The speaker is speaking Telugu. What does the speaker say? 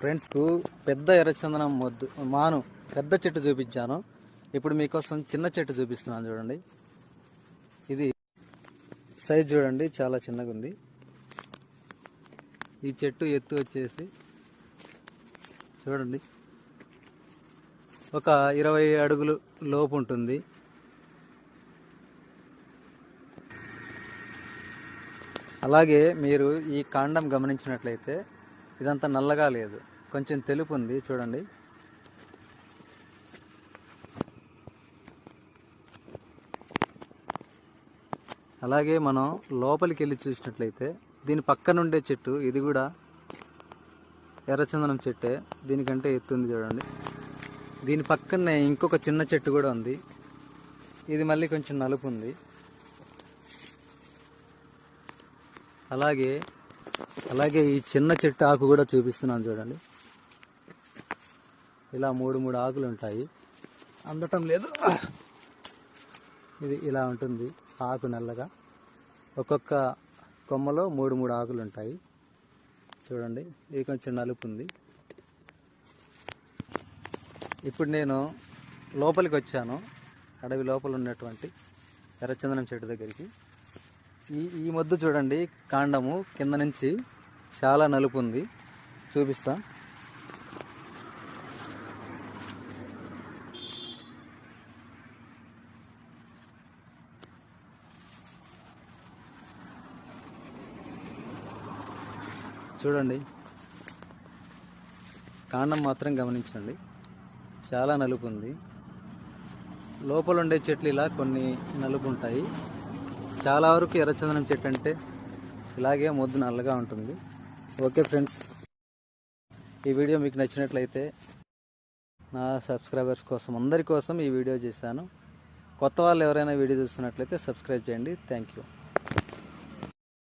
ఫ్రెండ్స్కు పెద్ద ఎర్రచందనం మొద్దు మాను పెద్ద చెట్టు చూపించాను. ఇప్పుడు మీకోసం చిన్న చెట్టు చూపిస్తున్నాను చూడండి. ఇది సైజ్ చూడండి చాలా చిన్నగా ఉంది. ఈ చెట్టు ఎత్తు వచ్చేసి చూడండి. ఒక ఇరవై అడుగులు లోపు ఉంటుంది. అలాగే మీరు ఈ కాండం గమనించినట్లయితే ఇదంతా నల్లగా లేదు. కొంచెం తెలుపు ఉంది చూడండి. అలాగే మనం లోపలికి వెళ్ళి చూసినట్లయితే దీని పక్కనుండే చెట్టు ఇది కూడా ఎర్రచందనం చెట్టే. దీనికంటే ఎత్తుంది చూడండి. దీని పక్కనే ఇంకొక చిన్న చెట్టు కూడా ఉంది. ఇది మళ్ళీ కొంచెం నలుపు ఉంది. అలాగే అలాగే ఈ చిన్న చెట్టు ఆకు కూడా చూపిస్తున్నాను చూడండి. ఇలా మూడు మూడు ఆకులు ఉంటాయి. అందటం లేదు. ఇది ఇలా ఉంటుంది ఆకు నల్లగా. ఒక్కొక్క కొమ్మలో మూడు మూడు ఆకులు ఉంటాయి. చూడండి ఇది కొంచెం నలుపు ఉంది. ఇప్పుడు నేను లోపలికి వచ్చాను అడవి లోపల ఉన్నటువంటి ఎర్రచందనం చెట్టు దగ్గరికి. ఈ ఈ మొద్దు చూడండి కాండము కింద నుంచి చాలా నలుపు ఉంది. చూపిస్తా. చూడండి. కాండం మాత్రం గమనించండి. చాలా నలుపు ఉంది. లోపల ఉండే చెట్లు ఇలా కొన్ని నలుపు ఉంటాయి. చాలా వరకు ఎర్రచందనం చెట్టు అంటే ఇలాగే మొద్దు నల్లగా ఉంటుంది. ఓకే ఫ్రెండ్స్ ఈ వీడియో మీకు నచ్చినట్లయితే నా సబ్స్క్రైబర్స్ కోసం అందరి కోసం ఈ వీడియో చేశాను. కొత్త వాళ్ళు ఎవరైనా వీడియో చూస్తున్నట్లయితే సబ్స్క్రైబ్ చేయండి. Thank you.